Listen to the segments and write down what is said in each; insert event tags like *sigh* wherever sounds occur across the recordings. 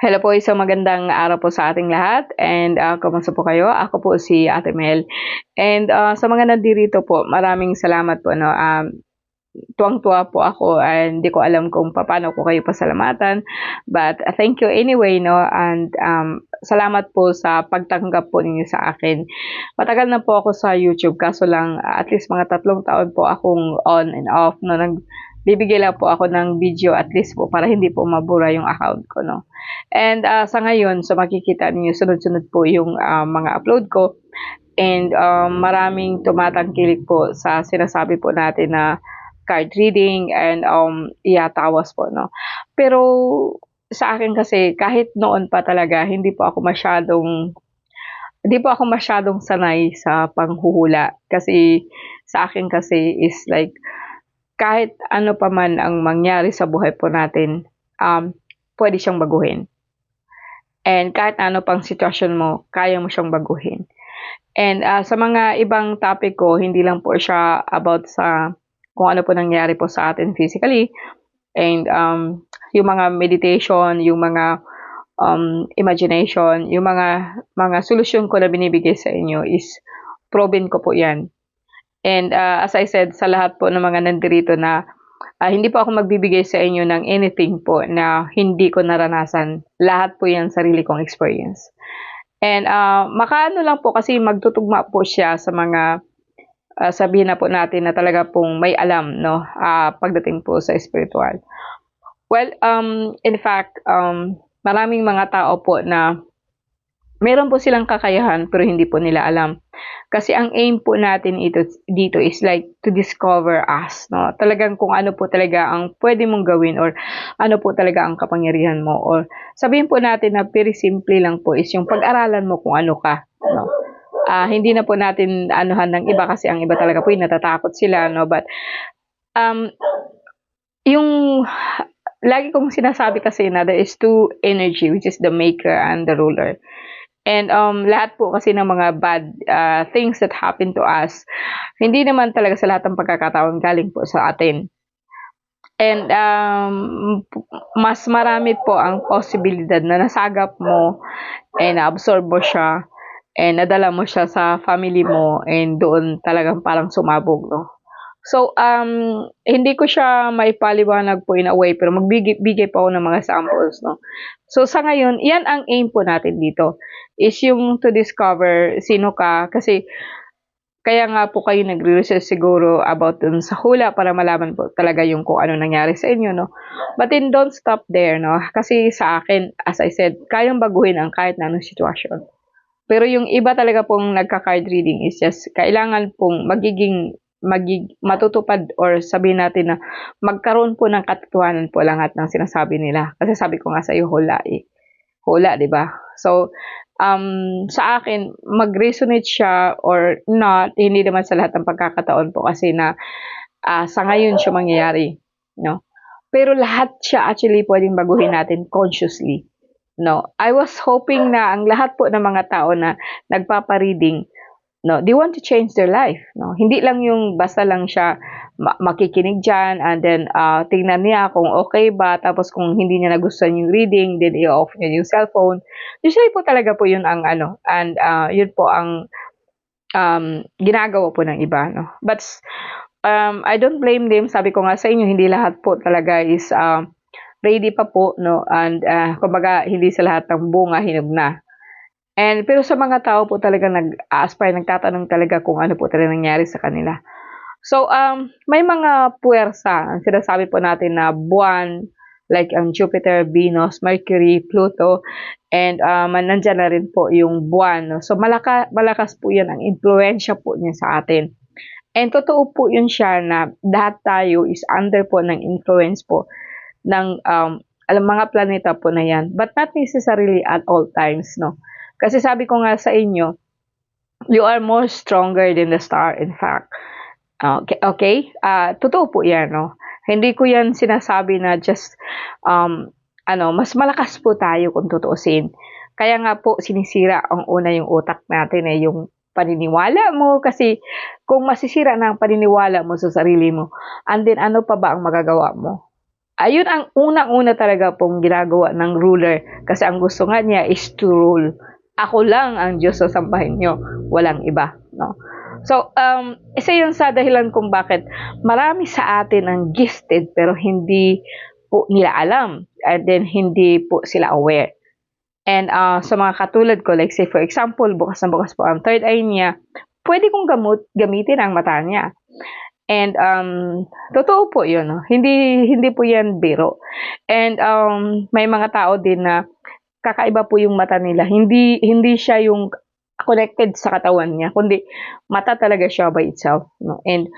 Hello po, isang magandang araw po sa ating lahat. And uh, kumusta po kayo? Ako po si Ate Mel. And uh, sa mga nandirito po, maraming salamat po. No? Um, tuwang-tuwa po ako and hindi ko alam kung paano ko kayo pasalamatan. But uh, thank you anyway, no? And um, salamat po sa pagtanggap po ninyo sa akin. Matagal na po ako sa YouTube, kaso lang at least mga tatlong taon po akong on and off, no? Nag, bibigay lang po ako ng video at least po para hindi po mabura yung account ko, no. And uh, sa ngayon, so makikita niyo sunod-sunod po yung uh, mga upload ko and um, maraming tumatangkilik po sa sinasabi po natin na card reading and um, iyatawas po, no. Pero sa akin kasi kahit noon pa talaga hindi po ako masyadong hindi po ako masyadong sanay sa panghuhula kasi sa akin kasi is like kahit ano pa man ang mangyari sa buhay po natin, um, pwede siyang baguhin. And kahit ano pang sitwasyon mo, kaya mo siyang baguhin. And uh, sa mga ibang topic ko, hindi lang po siya about sa kung ano po nangyari po sa atin physically. And um, yung mga meditation, yung mga um, imagination, yung mga mga solusyon ko na binibigay sa inyo is proven ko po yan And uh, as I said, sa lahat po ng mga nandirito na uh, hindi po ako magbibigay sa inyo ng anything po na hindi ko naranasan. Lahat po yan sarili kong experience. And uh, makaano lang po kasi magtutugma po siya sa mga uh, sabihin na po natin na talaga pong may alam no uh, pagdating po sa spiritual. Well, um, in fact, um, maraming mga tao po na meron po silang kakayahan pero hindi po nila alam. Kasi ang aim po natin ito, dito is like to discover us, no? Talagang kung ano po talaga ang pwede mong gawin or ano po talaga ang kapangyarihan mo or sabihin po natin na very simple lang po is yung pag-aralan mo kung ano ka, no? Uh, hindi na po natin anuhan ng iba kasi ang iba talaga po yung natatakot sila, no? But um, yung lagi kong sinasabi kasi na there is two energy which is the maker and the ruler. And um, lahat po kasi ng mga bad uh, things that happen to us, hindi naman talaga sa lahat ng pagkakataon galing po sa atin. And um, mas marami po ang posibilidad na nasagap mo and absorb mo siya and nadala mo siya sa family mo and doon talagang parang sumabog, no? So, um, hindi ko siya may paliwanag po in a way, pero magbigay po ako ng mga samples, no? So, sa ngayon, yan ang aim po natin dito, is yung to discover sino ka, kasi kaya nga po kayo nagre-research siguro about dun sa hula para malaman po talaga yung kung ano nangyari sa inyo, no? But then, don't stop there, no? Kasi sa akin, as I said, kayang baguhin ang kahit na anong sitwasyon. Pero yung iba talaga pong nagka-card reading is just, kailangan pong magiging magig matutupad or sabihin natin na magkaroon po ng katotohanan po lahat ng sinasabi nila. Kasi sabi ko nga sa iyo, hula eh. Hula, di ba? So, um, sa akin, mag-resonate siya or not, hindi naman sa lahat ng pagkakataon po kasi na uh, sa ngayon siya mangyayari. No? Pero lahat siya actually pwedeng baguhin natin consciously. No, I was hoping na ang lahat po ng mga tao na nagpapa-reading no they want to change their life no? Hindi lang yung basta lang siya makikinig diyan and then uh, tingnan niya kung okay ba tapos kung hindi niya nagustuhan yung reading then i-off niya yung cellphone. Usually po talaga po yun ang ano and uh, yun po ang um, ginagawa po ng iba no? But um, I don't blame them. Sabi ko nga sa inyo hindi lahat po talaga is uh, ready pa po no? And uh, kumbaga hindi sa lahat ng bunga hinog na And pero sa mga tao po talaga nag-aspire, nagtatanong talaga kung ano po talaga nangyari sa kanila. So um may mga puwersa, ang sinasabi po natin na buwan like ang Jupiter, Venus, Mercury, Pluto, and um, nandyan na rin po yung buwan. No? So malaka, malakas po yan ang impluensya po niya sa atin. And totoo po yun siya na lahat tayo is under po ng influence po ng um, alam mga planeta po na yan. But not necessarily at all times, no? Kasi sabi ko nga sa inyo, you are more stronger than the star, in fact. Okay, okay? Uh, totoo po yan, no? Hindi ko yan sinasabi na just, um, ano, mas malakas po tayo kung tutuusin. Kaya nga po, sinisira ang una yung utak natin, eh, yung paniniwala mo. Kasi kung masisira na ang paniniwala mo sa sarili mo, and then ano pa ba ang magagawa mo? Ayun ang unang-una talaga pong ginagawa ng ruler kasi ang gusto nga niya is to rule. Ako lang ang Diyos sa sambahin nyo, walang iba. No? So, um, isa yun sa dahilan kung bakit marami sa atin ang gifted pero hindi po nila alam and then hindi po sila aware. And uh, sa mga katulad ko, like say for example, bukas na bukas po ang third eye niya, pwede kong gamot, gamitin ang mata niya. And um, totoo po 'yun, no? Hindi hindi po 'yan biro. And um, may mga tao din na kakaiba po yung mata nila. Hindi hindi siya yung connected sa katawan niya, kundi mata talaga siya by itself, no? And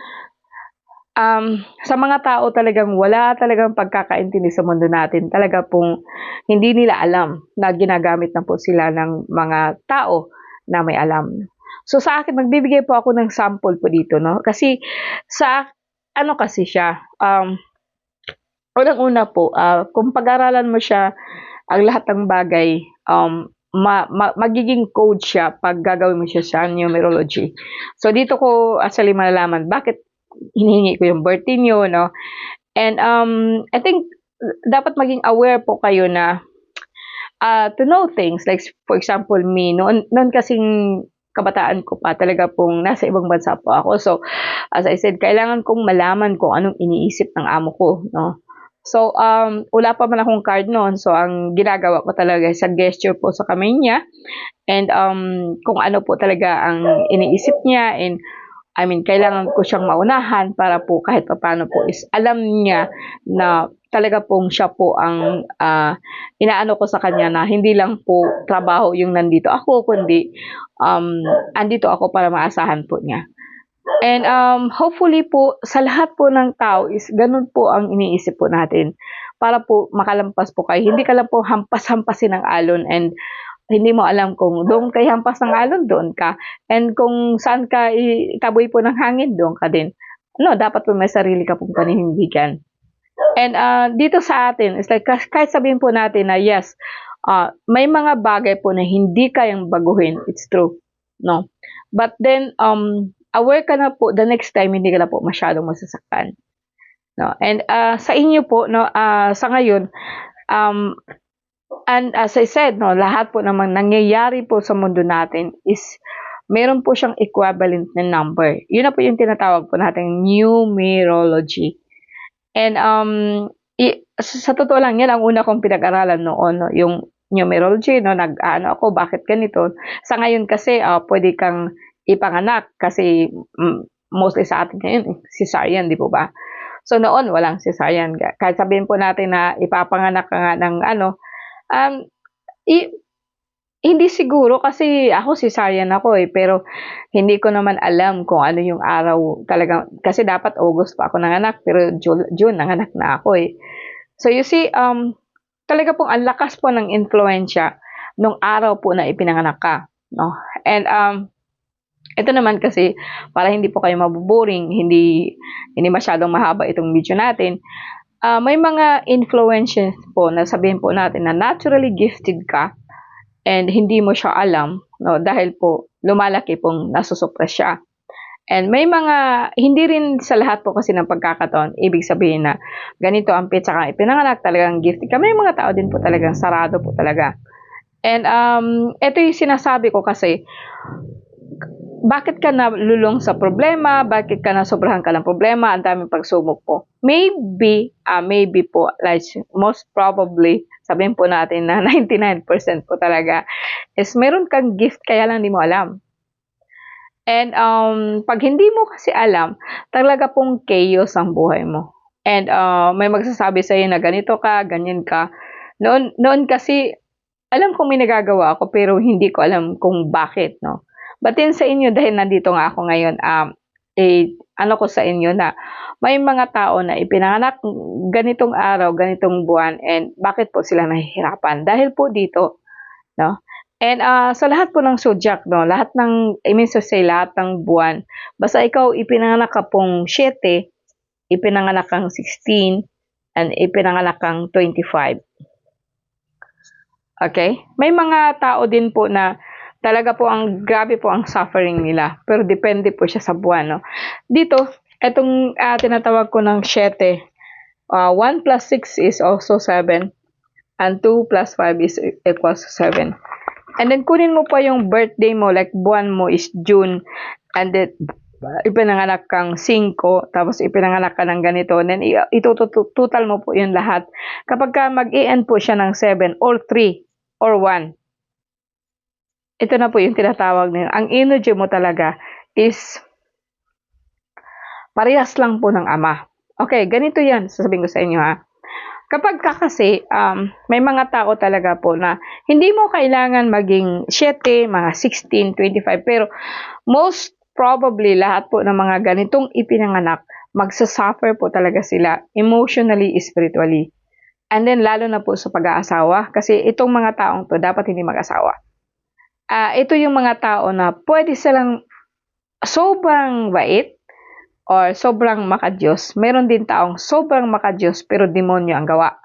um, sa mga tao talagang wala talagang pagkakaintindi sa mundo natin. Talaga pong hindi nila alam na ginagamit na po sila ng mga tao na may alam. So sa akin, magbibigay po ako ng sample po dito, no? Kasi sa, ano kasi siya, um, unang-una po, uh, kung pag-aralan mo siya, ang lahat ng bagay, um, ma, ma, magiging code siya pag gagawin mo siya sa numerology. So dito ko actually malalaman bakit hinihingi ko yung birthday niyo, no? And um, I think dapat maging aware po kayo na uh, to know things like for example me noon noon kasing kabataan ko pa, talaga pong nasa ibang bansa po ako. So, as I said, kailangan kong malaman kung anong iniisip ng amo ko, no? So, um, wala pa man akong card noon. So, ang ginagawa ko talaga sa gesture po sa kamay niya. And um, kung ano po talaga ang iniisip niya. And I mean, kailangan ko siyang maunahan para po kahit pa paano po is alam niya na talaga pong siya po ang uh, inaano ko sa kanya na hindi lang po trabaho yung nandito ako, kundi um, andito ako para maasahan po niya. And um, hopefully po, sa lahat po ng tao is ganun po ang iniisip po natin para po makalampas po kayo. Hindi ka lang po hampas-hampasin ng alon and hindi mo alam kung doon kay hampas ng alon, doon ka. And kung saan ka itaboy po ng hangin, doon ka din. No, dapat po may sarili ka pong paninindigan. And uh, dito sa atin, it's like, kahit sabihin po natin na yes, uh, may mga bagay po na hindi kayang baguhin. It's true. No? But then, um, aware ka na po, the next time, hindi ka na po masyadong masasaktan. No? And uh, sa inyo po, no, uh, sa ngayon, um, and as I said, no, lahat po namang nangyayari po sa mundo natin is meron po siyang equivalent na number. Yun na po yung tinatawag po natin numerology. And um, i, sa totoo lang, yan ang una kong pinag-aralan noon, no? yung numerology, no? nag-ano ako, bakit ganito. Sa ngayon kasi, uh, pwede kang ipanganak kasi mm, mostly sa atin ngayon, eh, cesarean, di po ba? So noon, walang cesarean. Kahit sabihin po natin na ipapanganak ka nga ng ano, um, i, hindi siguro kasi ako cesarean ako eh, pero hindi ko naman alam kung ano yung araw talaga. Kasi dapat August pa ako nanganak, pero June, June nanganak na ako eh. So you see, um, talaga pong ang lakas po ng influensya nung araw po na ipinanganak ka. No? And um, ito naman kasi, para hindi po kayo mabuboring, hindi, hindi masyadong mahaba itong video natin, uh, may mga influences po na sabihin po natin na naturally gifted ka and hindi mo siya alam no dahil po lumalaki pong nasusuppress siya. And may mga, hindi rin sa lahat po kasi ng pagkakataon, ibig sabihin na ganito ang pizza ka ipinanganak, talagang gifted ka. May mga tao din po talagang sarado po talaga. And um, ito yung sinasabi ko kasi, bakit ka nalulong sa problema? Bakit ka na sobrahan ka ng problema? Ang daming pagsubok po. Maybe, uh, maybe po, like most probably, sabihin po natin na *laughs* 99% po talaga, is meron kang gift kaya lang hindi mo alam. And um, pag hindi mo kasi alam, talaga pong chaos ang buhay mo. And uh, may magsasabi sa iyo na ganito ka, ganyan ka. Noon, noon kasi, alam kong may nagagawa ako pero hindi ko alam kung bakit, no? Then sa inyo, dahil nandito nga ako ngayon, um, eh, ano ko sa inyo na may mga tao na ipinanganak ganitong araw, ganitong buwan, and bakit po sila nahihirapan? Dahil po dito, no? And uh, sa lahat po ng zodiac, no, lahat ng, I mean to say, lahat ng buwan, basta ikaw ipinanganak ka pong 7, ipinanganak kang 16, and ipinanganak kang 25. Okay? May mga tao din po na talaga po ang grabe po ang suffering nila. Pero depende po siya sa buwan. No? Dito, itong uh, tinatawag ko ng 7, Uh, 1 plus 6 is also 7. And 2 plus 5 is equals to 7. And then kunin mo pa yung birthday mo, like buwan mo is June. And then ipinanganak kang 5, tapos ipinanganak ka ng ganito, and then itutotal mo po yun lahat. Kapag ka mag-EN po siya ng 7 or 3 or 1, ito na po yung tinatawag nila. Ang energy mo talaga is parehas lang po ng ama. Okay, ganito yan, sasabihin ko sa inyo ha. Kapag ka kasi, um, may mga tao talaga po na hindi mo kailangan maging 7, mga 16, 25, pero most probably lahat po ng mga ganitong ipinanganak, magsasuffer po talaga sila emotionally, spiritually. And then lalo na po sa pag-aasawa, kasi itong mga taong to dapat hindi mag-asawa. Uh, ito yung mga tao na pwede silang sobrang bait, or sobrang makadiyos. Meron din taong sobrang makadiyos pero demonyo ang gawa.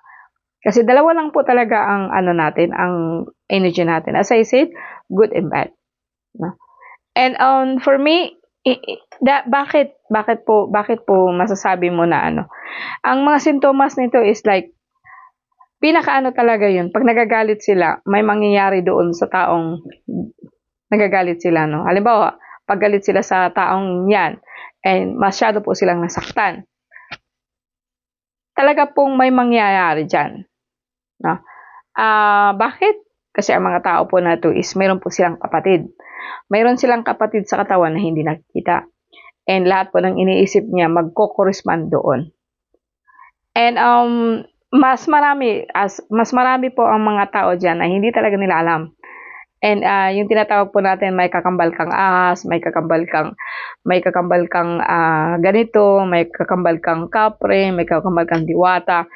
Kasi dalawa lang po talaga ang ano natin, ang energy natin. As I said, good and bad. No? And um, for me, da, bakit bakit po bakit po masasabi mo na ano? Ang mga sintomas nito is like pinakaano talaga 'yun. Pag nagagalit sila, may mangyayari doon sa taong nagagalit sila, no? Halimbawa, pag galit sila sa taong 'yan, and masyado po silang nasaktan. Talaga pong may mangyayari dyan. No? Uh, bakit? Kasi ang mga tao po na to is meron po silang kapatid. Mayroon silang kapatid sa katawan na hindi nakikita. And lahat po ng iniisip niya magko-correspond doon. And um, mas marami, as, mas marami po ang mga tao dyan na hindi talaga nila alam And uh, yung tinatawag po natin may kakambal kang ahas, may kakambal kang may kakambal kang uh, ganito, may kakambal kang kapre, may kakambal kang diwata,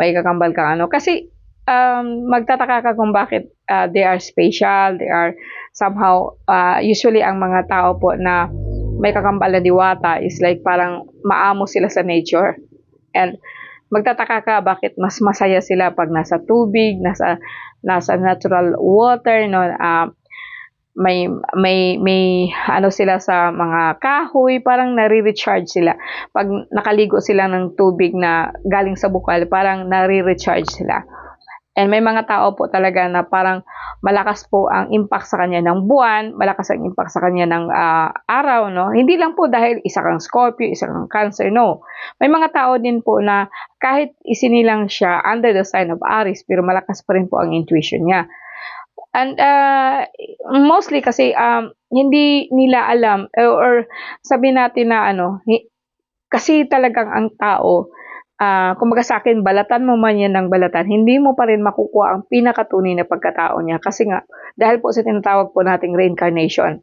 may kakambal kang ano. Kasi um, magtataka ka kung bakit uh, they are special, they are somehow uh, usually ang mga tao po na may kakambal na diwata is like parang maamo sila sa nature. And magtataka ka bakit mas masaya sila pag nasa tubig, nasa nasa natural water no? Uh, may may may ano sila sa mga kahoy parang nare-recharge sila. Pag nakaligo sila ng tubig na galing sa bukal parang nare-recharge sila and may mga tao po talaga na parang malakas po ang impact sa kanya ng buwan malakas ang impact sa kanya ng uh, araw no hindi lang po dahil isa kang Scorpio isa kang Cancer no may mga tao din po na kahit isinilang siya under the sign of Aries, pero malakas pa rin po ang intuition niya. And uh, mostly kasi um, hindi nila alam or, or sabi natin na ano, kasi talagang ang tao, uh, kumbaga sa akin, balatan mo man yan ng balatan, hindi mo pa rin makukuha ang pinakatunay na pagkatao niya. Kasi nga, dahil po sa tinatawag po nating reincarnation.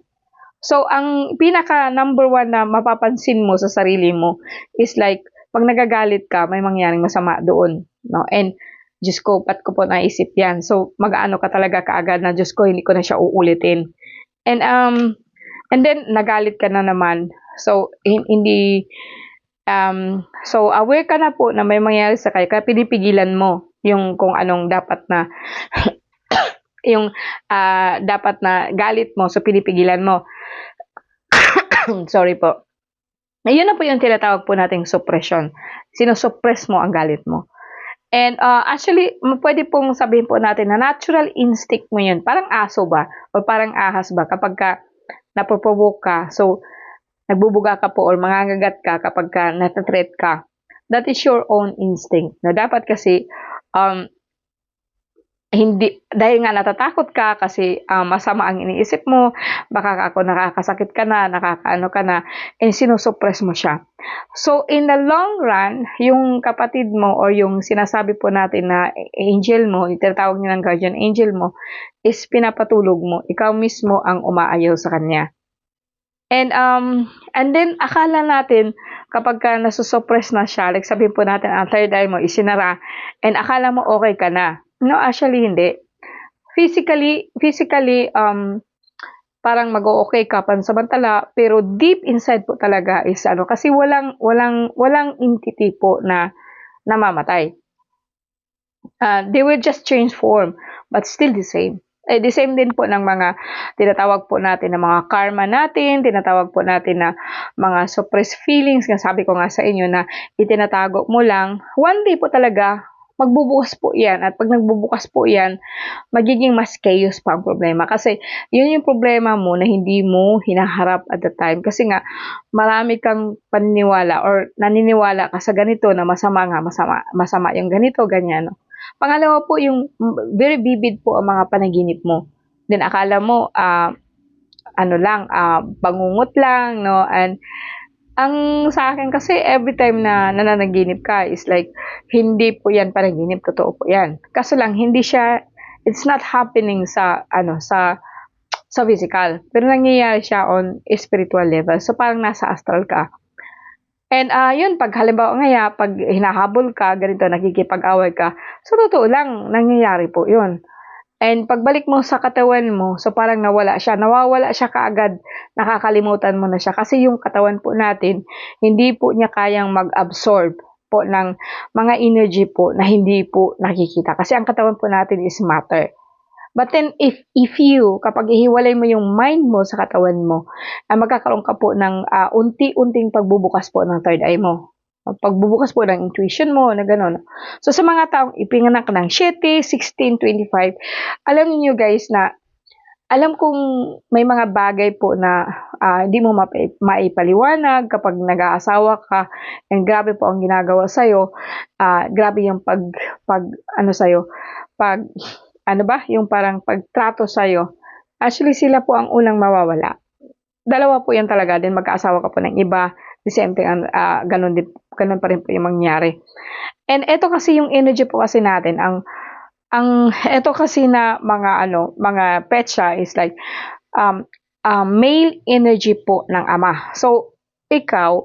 So, ang pinaka number one na mapapansin mo sa sarili mo is like, pag nagagalit ka, may mangyaring masama doon. No? And, Diyos ko, pat ko po naisip yan. So, mag-ano ka talaga kaagad na, Diyos ko, hindi ko na siya uulitin. And, um, and then, nagalit ka na naman. So, hindi, um, so, aware ka na po na may mangyari sa kaya, kaya pinipigilan mo yung kung anong dapat na, *coughs* yung uh, dapat na galit mo, so pinipigilan mo. *coughs* Sorry po. Ayun na po yung tinatawag po nating suppression. Sinusuppress mo ang galit mo. And uh, actually, pwede pong sabihin po natin na natural instinct mo yun. Parang aso ba? O parang ahas ba? Kapag ka napoprovoke ka, so nagbubuga ka po or mangangagat ka kapag ka natatreat ka, that is your own instinct. Na dapat kasi um, hindi dahil nga natatakot ka kasi um, masama ang iniisip mo, baka ako nakakasakit ka na, nakakaano ka na, and sinusuppress mo siya. So, in the long run, yung kapatid mo or yung sinasabi po natin na angel mo, itatawag niyo ng guardian angel mo, is pinapatulog mo. Ikaw mismo ang umaayaw sa kanya. And, um, and then, akala natin, kapag ka nasusuppress na siya, like sabihin po natin, ang third eye mo isinara, and akala mo okay ka na No, actually hindi. Physically, physically, um, parang mag-okay ka pansamantala, pero deep inside po talaga is ano, kasi walang, walang, walang entity po na namamatay. Uh, they will just change form, but still the same. Eh, the same din po ng mga tinatawag po natin na mga karma natin, tinatawag po natin na mga suppressed feelings, nga sabi ko nga sa inyo na itinatago mo lang, one day po talaga, magbubukas po yan. At pag nagbubukas po yan, magiging mas chaos pa ang problema. Kasi yun yung problema mo na hindi mo hinaharap at the time. Kasi nga, marami kang paniniwala or naniniwala ka sa ganito na masama nga, masama, masama yung ganito, ganyan. No? Pangalawa po, yung very vivid po ang mga panaginip mo. Then akala mo, uh, ano lang, uh, bangungot lang, no? And ang sa akin kasi every time na nananaginip ka is like hindi po yan panaginip totoo po yan kaso lang hindi siya it's not happening sa ano sa sa physical pero nangyayari siya on spiritual level so parang nasa astral ka and uh, yun pag halimbawa ngaya pag hinahabol ka ganito nakikipag-away ka so totoo lang nangyayari po yun And pagbalik mo sa katawan mo, so parang nawala siya. Nawawala siya kaagad. Nakakalimutan mo na siya. Kasi yung katawan po natin, hindi po niya kayang mag-absorb po ng mga energy po na hindi po nakikita. Kasi ang katawan po natin is matter. But then, if, if you, kapag ihiwalay mo yung mind mo sa katawan mo, ay magkakaroon ka po ng uh, unti-unting pagbubukas po ng third eye mo pagbubukas po ng intuition mo na gano'n. So, sa mga taong ipinganak ng 7, 16, 25, alam niyo guys na alam kong may mga bagay po na uh, mo maipaliwanag kapag nag-aasawa ka and grabe po ang ginagawa sa'yo. Uh, grabe yung pag, pag ano sa'yo, pag, ano ba, yung parang pagtrato sa'yo. Actually, sila po ang unang mawawala. Dalawa po yan talaga, din magkaasawa ka po ng iba, the same thing, uh, ganun, din, ganun pa rin po yung mangyari. And ito kasi yung energy po kasi natin, ang ang ito kasi na mga ano, mga petsa is like um, uh, male energy po ng ama. So ikaw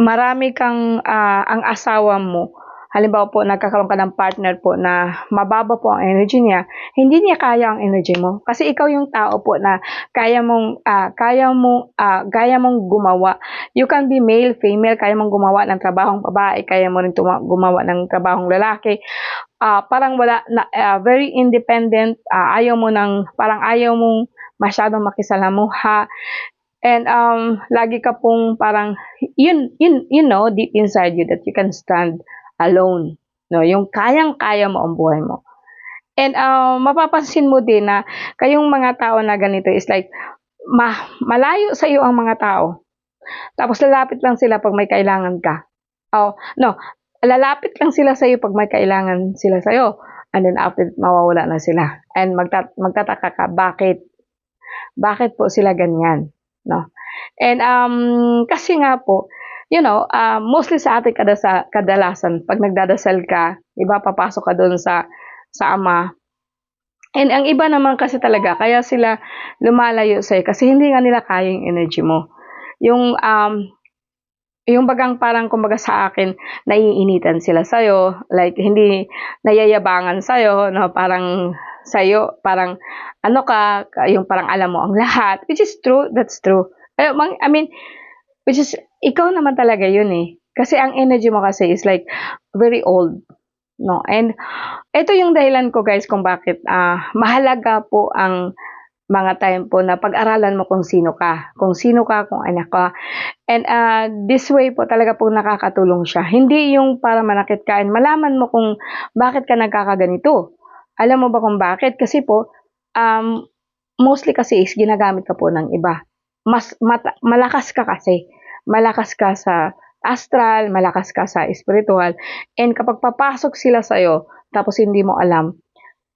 marami kang uh, ang asawa mo halimbawa po nagkakaroon ka ng partner po na mababa po ang energy niya, hindi niya kaya ang energy mo. Kasi ikaw yung tao po na kaya mong uh, kaya mo uh, kaya mong gumawa. You can be male, female, kaya mong gumawa ng trabahong babae, kaya mo rin gumawa ng trabahong lalaki. Uh, parang wala na, uh, very independent, uh, ayaw mo ng parang ayaw mong masyadong makisalamuha. And um, lagi ka pong parang, yun, yun, you know, deep inside you that you can stand alone. No, yung kayang-kaya mo ang buhay mo. And uh, mapapansin mo din na kayong mga tao na ganito is like ma malayo sa iyo ang mga tao. Tapos lalapit lang sila pag may kailangan ka. Oh, no, lalapit lang sila sa iyo pag may kailangan sila sa iyo. And then after mawawala na sila. And magtat magtataka ka bakit bakit po sila ganyan, no? And um kasi nga po you know, uh, mostly sa ating kadasa, kadalasan, pag nagdadasal ka, iba papasok ka doon sa, sa Ama. And ang iba naman kasi talaga, kaya sila lumalayo sa'yo kasi hindi nga nila kaya yung energy mo. Yung, um, yung bagang parang kumbaga sa akin, naiinitan sila sa'yo, like hindi nayayabangan sa'yo, no? parang sa'yo, parang ano ka, yung parang alam mo ang lahat, which is true, that's true. I mean, which is ikaw naman talaga yun eh. Kasi ang energy mo kasi is like very old. No? And ito yung dahilan ko guys kung bakit uh, mahalaga po ang mga time po na pag-aralan mo kung sino ka, kung sino ka, kung anak ka. And uh, this way po talaga po nakakatulong siya. Hindi yung para manakit ka and malaman mo kung bakit ka nagkakaganito. Alam mo ba kung bakit? Kasi po, um, mostly kasi is ginagamit ka po ng iba. Mas mat- malakas ka kasi malakas ka sa astral, malakas ka sa spiritual, and kapag papasok sila sa'yo, tapos hindi mo alam,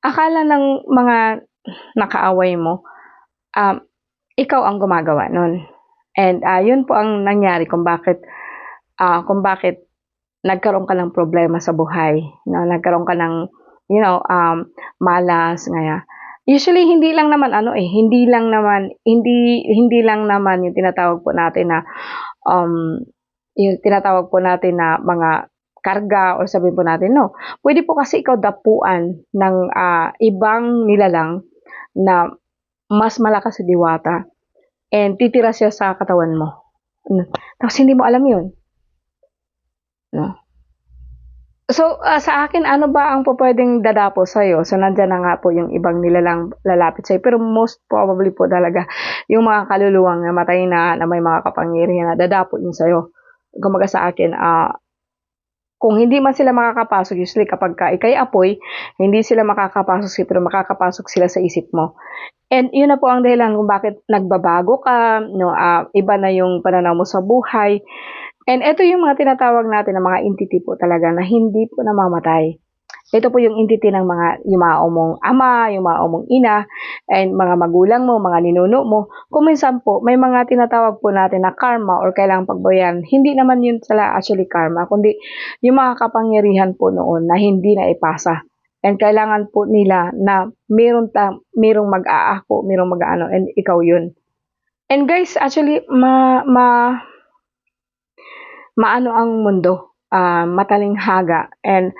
akala ng mga nakaaway mo, um, ikaw ang gumagawa nun. And uh, yun po ang nangyari kung bakit uh, kung bakit nagkaroon ka ng problema sa buhay. No? Nagkaroon ka ng, you know, um, malas, ngaya. Usually, hindi lang naman ano eh, hindi lang naman, hindi, hindi lang naman yung tinatawag po natin na um, yung tinatawag po natin na mga karga o sabihin po natin, no. Pwede po kasi ikaw dapuan ng uh, ibang nilalang na mas malakas sa diwata and titira siya sa katawan mo. Tapos hindi mo alam yun. No? So, ah, sa akin, ano ba ang pupwedeng dadapo sa'yo? So, nandiyan na nga po yung ibang nilalang lalapit sa'yo. Pero most probably po talaga, yung mga kaluluwang namatay na, na may mga kapangyarihan na dadapo yun sa'yo. Kumbaga sa akin, ah, kung hindi man sila makakapasok, usually kapag ka ikay apoy, hindi sila makakapasok sa'yo, pero makakapasok sila sa isip mo. And yun na po ang dahilan kung bakit nagbabago ka, no, ah, iba na yung pananaw mo sa buhay. And ito yung mga tinatawag natin ng mga entity po talaga na hindi po namamatay. Ito po yung entity ng mga yumao mong ama, yumao mong ina, and mga magulang mo, mga ninuno mo. Kung po, may mga tinatawag po natin na karma or kailangang pagbayan. Hindi naman yun sila actually karma, kundi yung mga kapangyarihan po noon na hindi na ipasa. And kailangan po nila na meron ta, merong mag-aako, merong mag-aano, and ikaw yun. And guys, actually, ma, ma, maano ang mundo, uh, matalinghaga. And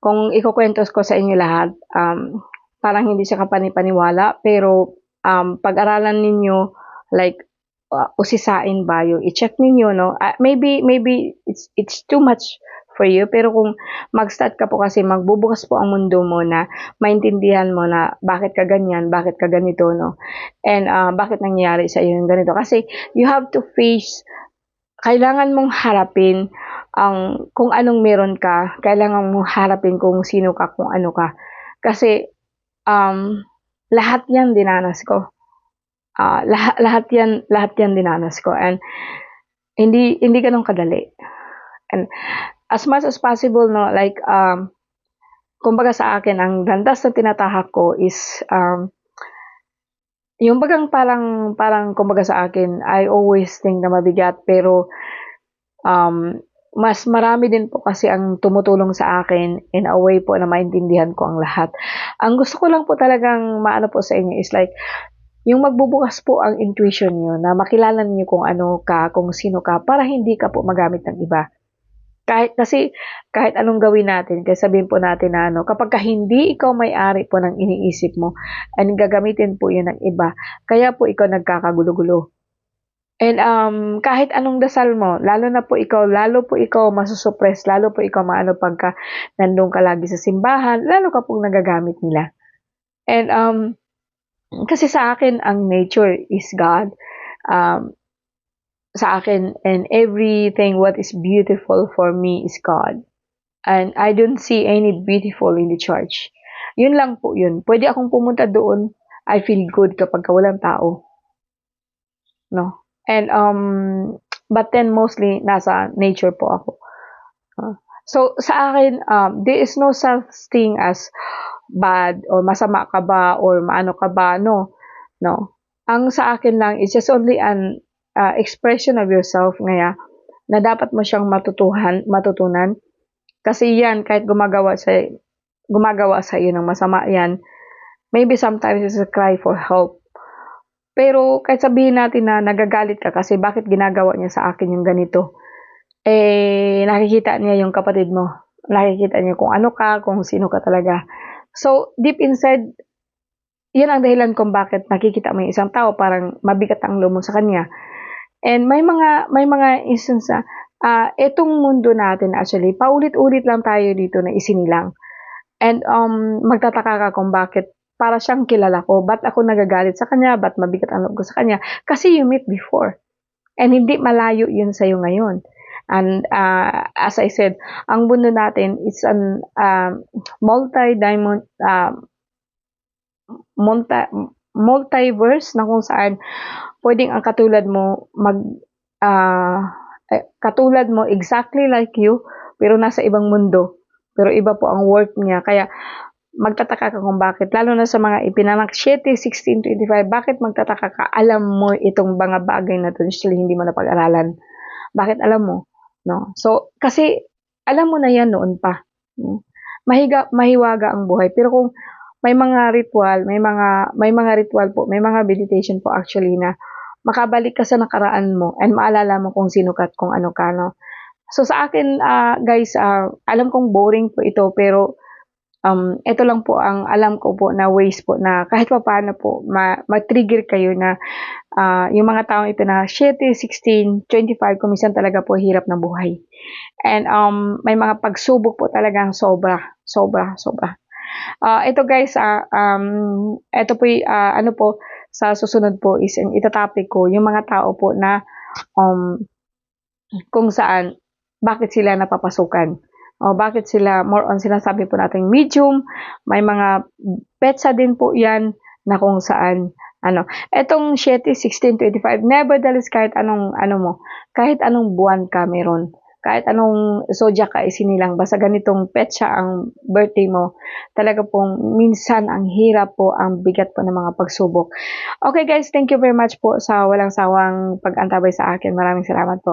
kung ikukwento ko sa inyo lahat, um, parang hindi siya kapanipaniwala, pero um, pag-aralan ninyo, like, uh, usisain ba yung i-check ninyo, no? Uh, maybe, maybe it's, it's too much for you. Pero kung mag-start ka po kasi magbubukas po ang mundo mo na maintindihan mo na bakit ka ganyan, bakit ka ganito, no? And uh, bakit nangyayari sa iyo yung ganito. Kasi you have to face kailangan mong harapin ang kung anong meron ka, kailangan mong harapin kung sino ka, kung ano ka. Kasi um, lahat 'yan dinanas ko. Uh, lahat lahat 'yan lahat 'yan dinanas ko and hindi hindi ganun kadali. And as much as possible no like um kumbaga sa akin ang landas na tinatahak ko is um yung bagang parang, parang kumbaga sa akin, I always think na mabigat pero um, mas marami din po kasi ang tumutulong sa akin in a way po na maintindihan ko ang lahat. Ang gusto ko lang po talagang maano po sa inyo is like, yung magbubukas po ang intuition nyo na makilala niyo kung ano ka, kung sino ka, para hindi ka po magamit ng iba. Kahit kasi kahit anong gawin natin, kasi sabihin po natin na ano, kapag ka hindi ikaw may-ari po ng iniisip mo, and gagamitin po yun ng iba, kaya po ikaw nagkakagulo-gulo. And um, kahit anong dasal mo, lalo na po ikaw, lalo po ikaw masusuppress, lalo po ikaw maano pagka nandun ka lagi sa simbahan, lalo ka pong nagagamit nila. And um, kasi sa akin, ang nature is God. Um, sa akin and everything what is beautiful for me is God. And I don't see any beautiful in the church. Yun lang po yun. Pwede akong pumunta doon. I feel good kapag walang tao. No? And, um, but then mostly, nasa nature po ako. Uh, so, sa akin, um, there is no such thing as bad or masama ka ba or maano ka ba. No. No. Ang sa akin lang is just only an uh, expression of yourself ngaya na dapat mo siyang matutuhan, matutunan. Kasi yan, kahit gumagawa sa gumagawa sa iyo ng masama yan, maybe sometimes it's a cry for help. Pero kahit sabihin natin na nagagalit ka kasi bakit ginagawa niya sa akin yung ganito, eh nakikita niya yung kapatid mo. Nakikita niya kung ano ka, kung sino ka talaga. So, deep inside, yan ang dahilan kung bakit nakikita mo yung isang tao, parang mabigat ang lumo sa kanya. And may mga may mga instance na uh, itong mundo natin actually, paulit-ulit lang tayo dito na isinilang. And um, magtataka ka kung bakit para siyang kilala ko. Ba't ako nagagalit sa kanya? Ba't mabigat ang loob ko sa kanya? Kasi you met before. And hindi malayo yun sa'yo ngayon. And uh, as I said, ang mundo natin is an uh, multi-diamond, uh, multi, multiverse na kung saan pwedeng ang katulad mo mag uh, katulad mo exactly like you pero nasa ibang mundo. Pero iba po ang work niya. Kaya magtataka ka kung bakit. Lalo na sa mga ipinanak 7, 16, 25 bakit magtataka ka? Alam mo itong mga bagay na to hindi mo na pag-aralan bakit alam mo? No? So kasi alam mo na yan noon pa. Mahiga mahiwaga ang buhay. Pero kung may mga ritual, may mga may mga ritual po, may mga meditation po actually na makabalik ka sa nakaraan mo and maalala mo kung sino ka at kung ano ka no. So sa akin uh, guys, uh, alam kong boring po ito pero um, ito lang po ang alam ko po na ways po na kahit pa paano po ma- mag-trigger kayo na ah, yung mga taong ito na 7, 16, 25, kumisan talaga po hirap ng buhay. And um, may mga pagsubok po talagang sobra, sobra, sobra. Ah, ito guys, ah, um, ito po, y- ah, ano po, sa susunod po is itatopic ko, yung mga tao po na um, kung saan, bakit sila napapasukan. O bakit sila, more on sinasabi po natin medium, may mga petsa din po yan na kung saan, ano, etong 7, 16, 25, nevertheless kahit anong, ano mo, kahit anong buwan ka meron, kahit anong zodiac ka isinilang, basta ganitong petsa ang birthday mo, talaga pong minsan ang hirap po, ang bigat po ng mga pagsubok. Okay guys, thank you very much po sa walang sawang pag-antabay sa akin. Maraming salamat po.